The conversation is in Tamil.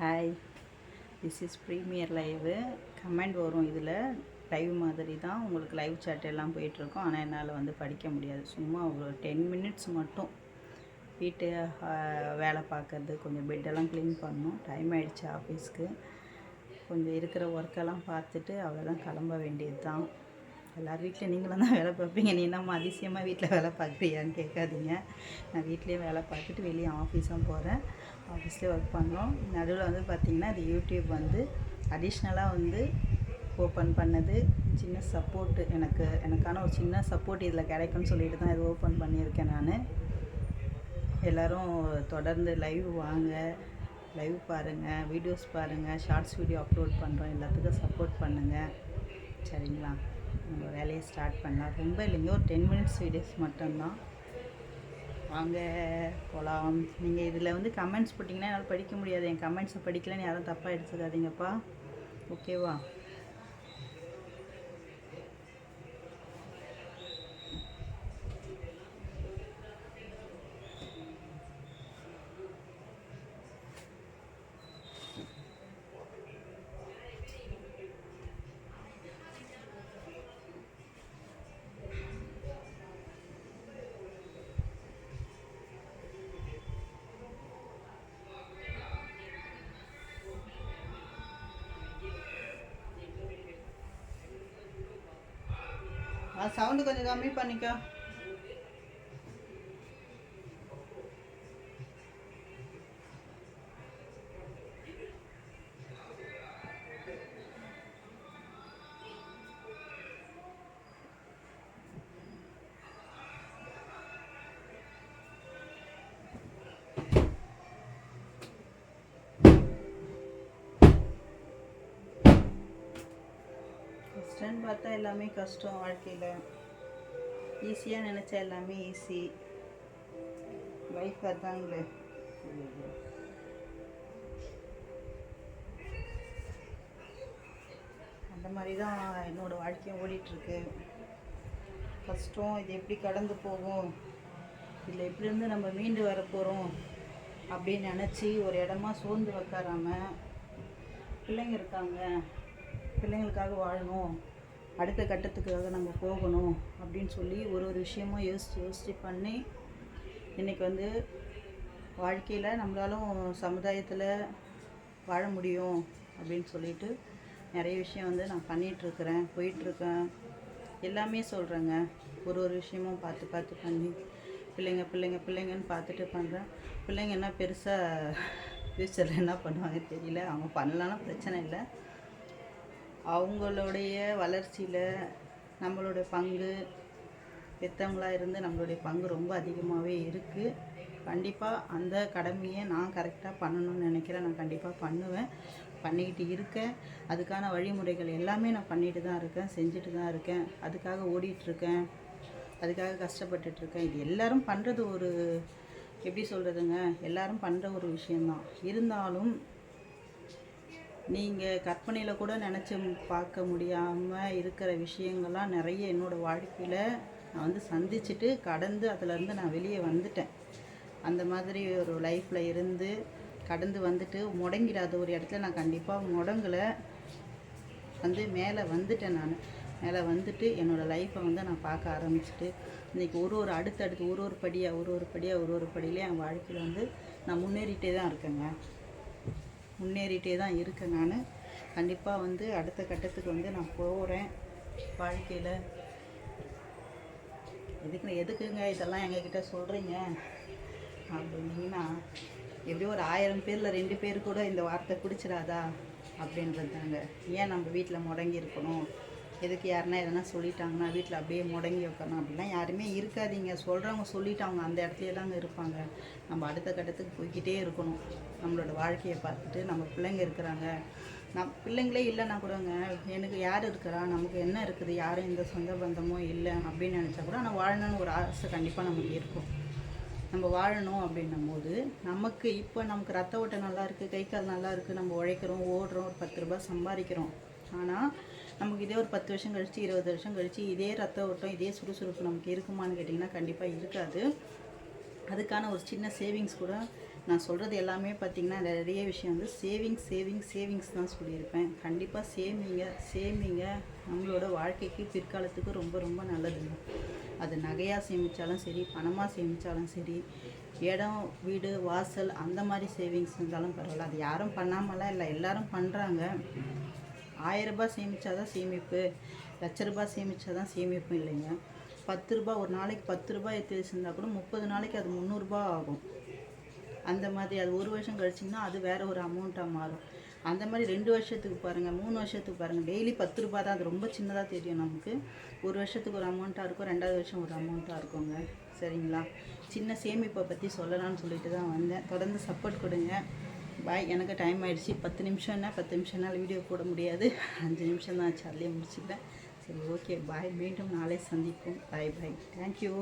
Hi this is premiere live comment வரும் இதில். லைவ் மாதிரி தான் உங்களுக்கு லைவ் சாட் எல்லாம் போயிட்டுருக்கோம். ஆனால் என்னால் வந்து படிக்க முடியாது. சும்மா ஒரு டென் மினிட்ஸ் மட்டும். வீட்டு வேலை பார்க்கறது கொஞ்சம் பெட்டெல்லாம் க்ளீன் பண்ணணும். டைம் ஆகிடுச்சு ஆஃபீஸ்க்கு கொஞ்சம் இருக்கிற ஒர்க்கெல்லாம் பார்த்துட்டு அவ்வளோதான் கிளம்ப வேண்டியது தான் எல்லார் வீட்டில் நீங்களும் தான் வேலை பார்ப்பீங்க. நீ என்னம்மா அதிசயமாக வீட்டில் வேலை பார்க்குறியான்னு கேட்காதீங்க. நான் வீட்லேயே வேலை பார்த்துட்டு வெளியே ஆஃபீஸும் போகிறேன் ஆஃபீஸ்லேயே ஒர்க் பண்ணோம். நடுவில் வந்து பார்த்திங்கன்னா அது யூடியூப் வந்து அடிஷ்னலாக வந்து ஓப்பன் பண்ணது. சின்ன சப்போர்ட்டு எனக்கு எனக்கான ஒரு சின்ன சப்போர்ட் இதில் கிடைக்கும்னு சொல்லிட்டு தான் இது ஓப்பன் பண்ணியிருக்கேன் நான். எல்லோரும் தொடர்ந்து லைவ் வாங்க லைவ் பாருங்கள் வீடியோஸ் பாருங்கள் ஷார்ட்ஸ் வீடியோ அப்லோட் பண்ணுறோம் எல்லாத்துக்கும் சப்போர்ட் பண்ணுங்கள் சரிங்களா? நம்ம வேலையை ஸ்டார்ட் பண்ணலாம். ரொம்ப இல்லைங்க ஒரு டென் மினிட்ஸ் வீடியோஸ் மட்டும்தான். வாங்க போகலாம் நீங்கள் இதில் வந்து கமெண்ட்ஸ் போட்டிங்கன்னா என்னால் படிக்க முடியாது. என் கமெண்ட்ஸை படிக்கலன்னு யாரும் தப்பாக எடுத்துக்காதீங்கப்பா. ஓகேவா சவுண்டு கொஞ்சம் கம்மி பண்ணிக்கோ. கஷ்டம்னு பார்த்தா எல்லாமே கஷ்டம் வாழ்க்கையில். ஈஸியாக நினச்சா எல்லாமே ஈஸி லைஃப் அதாங்களே அந்த மாதிரி தான் என்னோடய வாழ்க்கையும் ஓடிட்டுருக்கு. கஷ்டம் இது எப்படி கடந்து போகும்? இதில் எப்படி இருந்து நம்ம மீண்டு வர போகிறோம் அப்படின்னு நினச்சி ஒரு இடமா சோர்ந்து வைக்காராம பிள்ளைங்க இருக்காங்க. பிள்ளைங்களுக்காக வாழணும். அடுத்த கட்டத்துக்காக நம்ம போகணும் அப்படின்னு சொல்லி ஒரு ஒரு விஷயமும் யோசித்து யோசித்து பண்ணி இன்றைக்கி வந்து வாழ்க்கையில் நம்மளாலும் சமுதாயத்தில் வாழ முடியும் அப்படின்னு சொல்லிட்டு நிறைய விஷயம் வந்து நான் பண்ணிகிட்ருக்கிறேன் போயிட்டுருக்கேன். எல்லாமே சொல்கிறேங்க ஒரு ஒரு விஷயமும் பார்த்து பார்த்து பண்ணி பிள்ளைங்க பிள்ளைங்க பிள்ளைங்கன்னு பார்த்துட்டு பண்ணுறேன் பிள்ளைங்க என்ன பெருசாக ஃப்யூச்சரில் என்ன பண்ணுவாங்க தெரியல. அவங்க பண்ணலன்னா பிரச்சனை இல்லை. அவங்களுடைய வளர்ச்சியில் நம்மளுடைய பங்கு பெற்றவங்களாக இருந்து நம்மளுடைய பங்கு ரொம்ப அதிகமாகவே இருக்குது கண்டிப்பாக அந்த கடமையை நான் கரெக்டாக பண்ணணும்னு நினைக்கிறேன். நான் கண்டிப்பாக பண்ணுவேன். பண்ணிக்கிட்டு இருக்கேன். அதுக்கான வழிமுறைகள் எல்லாமே நான் பண்ணிட்டு தான் இருக்கேன். செஞ்சுட்டு தான் இருக்கேன். அதுக்காக ஓடிட்டுருக்கேன் அதுக்காக கஷ்டப்பட்டுட்ருக்கேன் இது எல்லாரும் பண்ணுறது ஒரு எப்படி சொல்கிறதுங்க எல்லாரும் பண்ணுற ஒரு விஷயந்தான் இருந்தாலும் நீங்கள் கற்பனையில் கூட நினச்சி பார்க்க முடியாமல் இருக்கிற விஷயங்கள்லாம் நிறைய என்னோடய வாழ்க்கையில் நான் வந்து சந்திச்சுட்டு கடந்து அதிலேருந்து நான் வெளியே வந்துட்டேன். அந்த மாதிரி ஒரு லைஃப்பில் இருந்து கடந்து வந்துட்டு முடங்கிடாத ஒரு இடத்துல நான் கண்டிப்பாக முடங்கலை. வந்து மேலே வந்துட்டேன் நான். மேலே வந்துட்டு என்னோடய லைஃப்பை வந்து நான் பார்க்க ஆரம்பிச்சிட்டு இன்றைக்கி ஒரு ஒரு அடுத்தடுத்து ஒரு ஒரு படியாக ஒரு ஒரு படியாக ஒரு ஒரு படியிலே என் வாழ்க்கையில் வந்து நான் முன்னேறிட்டே தான் இருக்கேங்க. முன்னேறிட்டே தான் இருக்கேன் நான். கண்டிப்பாக வந்து அடுத்த கட்டத்துக்கு வந்து நான் போகிறேன் வாழ்க்கையில். எதுக்கு எதுக்குங்க இதெல்லாம் எங்ககிட்ட சொல்கிறீங்க அப்படின்னீங்கன்னா எப்படியோ ஒரு ஆயிரம் பேரில் ரெண்டு பேர் கூட இந்த வார்த்தை பிடிச்சிடாதா அப்படின்றது தாங்க ஏன் நம்ம வீட்டில் முடங்கி இருக்கணும் எதுக்கு யாருன்னா எதனா சொல்லிட்டாங்கன்னா வீட்டில் அப்படியே முடங்கி வைக்கணும் அப்படிலாம் யாருமே இருக்காதீங்க. சொல்கிறவங்க சொல்லிவிட்டு அவங்க அந்த இடத்துல தாங்க இருப்பாங்க. நம்ம அடுத்த கட்டத்துக்கு போய்கிட்டே இருக்கணும். நம்மளோட வாழ்க்கையை பார்த்துட்டு நம்ம பிள்ளைங்க இருக்கிறாங்க. நம் பிள்ளைங்களே இல்லைன்னா கூடங்க எனக்கு யார் இருக்கிறா? நமக்கு என்ன இருக்குது? யாரும் எந்த சொந்த பந்தமோ இல்லை அப்படின்னு நினச்சா கூட ஆனால் வாழணும்னு ஒரு ஆசை கண்டிப்பாக நமக்கு இருக்கும். நம்ம வாழணும் அப்படின்னும் போது நமக்கு இப்போ நமக்கு ரத்த ஓட்டம் நல்லா இருக்குது கை கால் நல்லா இருக்குது நம்ம உழைக்கிறோம் ஓடுறோம் ஒரு பத்து ரூபாய் சம்பாதிக்கிறோம். ஆனால் நமக்கு இதே ஒரு பத்து வருஷம் கழிச்சு இருபது வருஷம் கழித்து இதே ரத்த ஓட்டம் இதே சுறுசுறுப்பு நமக்கு இருக்குமான்னு கேட்டிங்கன்னா கண்டிப்பாக இருக்காது. அதுக்கான ஒரு சின்ன சேவிங்ஸ் கூட நான் சொல்கிறது எல்லாமே பார்த்திங்கன்னா நிறைய விஷயம் வந்து சேவிங்ஸ் சேவிங்ஸ் சேவிங்ஸ் தான் சொல்லியிருப்பேன். கண்டிப்பாக சேமிங்க சேமிங்க. நம்மளோட வாழ்க்கைக்கு பிற்காலத்துக்கு ரொம்ப ரொம்ப நல்லதுங்க அது நகையாக சேமித்தாலும் சரி பணமாக சேமித்தாலும் சரி இடம் வீடு வாசல் அந்த மாதிரி சேவிங்ஸ் இருந்தாலும் பரவாயில்ல. அது யாரும் பண்ணாமலாம் இல்லை எல்லாரும் பண்ணுறாங்க ஆயிரம் ரூபாய் சேமிச்சாதான் சேமிப்பு லட்ச ரூபாய் சேமிச்சாதான் சேமிப்பு இல்லைங்க. பத்து ரூபா ஒரு நாளைக்கு பத்து ரூபாய் எடுத்து வச்சுருந்தா கூட முப்பது நாளைக்கு அது முந்நூறுரூபா ஆகும். அந்த மாதிரி அது ஒரு வருஷம் கழிச்சிங்கன்னா அது வேறு ஒரு அமௌண்ட்டாக மாறும். அந்த மாதிரி ரெண்டு வருஷத்துக்கு பாருங்கள் மூணு வருஷத்துக்கு பாருங்கள் டெய்லி பத்து ரூபா தான் அது ரொம்ப சின்னதாக தெரியும் நமக்கு. ஒரு வருஷத்துக்கு ஒரு அமௌண்ட்டாக இருக்கும் ரெண்டாவது வருஷம் ஒரு அமௌண்ட்டாக இருக்குங்க. சரிங்களா? சின்ன சேமிப்பை பற்றி சொல்லலாம்னு சொல்லிட்டு தான் வந்தேன். தொடர்ந்து சப்போர்ட் கொடுங்க. பாய் எனக்கு டைம் ஆகிடுச்சு பத்து நிமிஷம்னா பத்து நிமிஷம்னால வீடியோ போட முடியாது. அஞ்சு நிமிஷம் தான் ஆச்சு. அதுலேயே முடிச்சுக்கிறேன். சரி ஓகே பாய் மீண்டும் நாளை சந்திப்போம். பாய் பாய் தேங்க்யூ